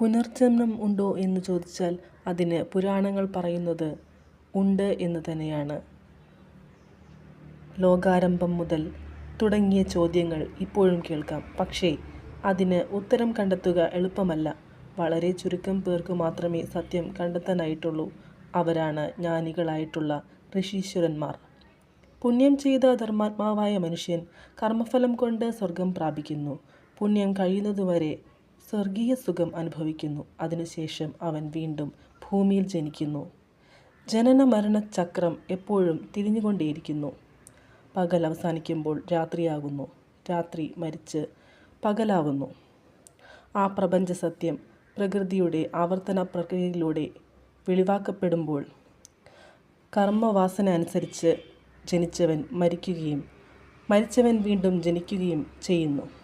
പുനർജന്മം ഉണ്ടോ എന്ന് ചോദിച്ചാൽ അതിന് പുരാണങ്ങൾ പറയുന്നത് ഉണ്ട് എന്ന് തന്നെയാണ്. ലോകാരംഭം മുതൽ തുടങ്ങിയ ചോദ്യങ്ങൾ ഇപ്പോഴും കേൾക്കാം. പക്ഷേ അതിന് ഉത്തരം കണ്ടെത്തുക എളുപ്പമല്ല. വളരെ ചുരുക്കം പേർക്ക് മാത്രമേ സത്യം കണ്ടെത്താനായിട്ടുള്ളൂ. അവരാണ് ജ്ഞാനികളായിട്ടുള്ള ഋഷീശ്വരന്മാർ. പുണ്യം ചെയ്ത ധർമാത്മാവായ മനുഷ്യൻ കർമ്മഫലം കൊണ്ട് സ്വർഗം പ്രാപിക്കുന്നു. പുണ്യം കഴിയുന്നതുവരെ സ്വർഗീയസുഖം അനുഭവിക്കുന്നു. അതിനുശേഷം അവൻ വീണ്ടും ഭൂമിയിൽ ജനിക്കുന്നു. ജനന മരണ ചക്രം എപ്പോഴും തിരിഞ്ഞുകൊണ്ടേയിരിക്കുന്നു. പകൽ അവസാനിക്കുമ്പോൾ രാത്രിയാകുന്നു. രാത്രി മരിച്ച് പകലാവുന്നു. ആ പ്രപഞ്ച സത്യം പ്രകൃതിയുടെ ആവർത്തന പ്രക്രിയയിലൂടെ വെളിവാക്കപ്പെടുമ്പോൾ കർമ്മവാസന അനുസരിച്ച് ജനിച്ചവൻ മരിക്കുകയും മരിച്ചവൻ വീണ്ടും ജനിക്കുകയും ചെയ്യുന്നു.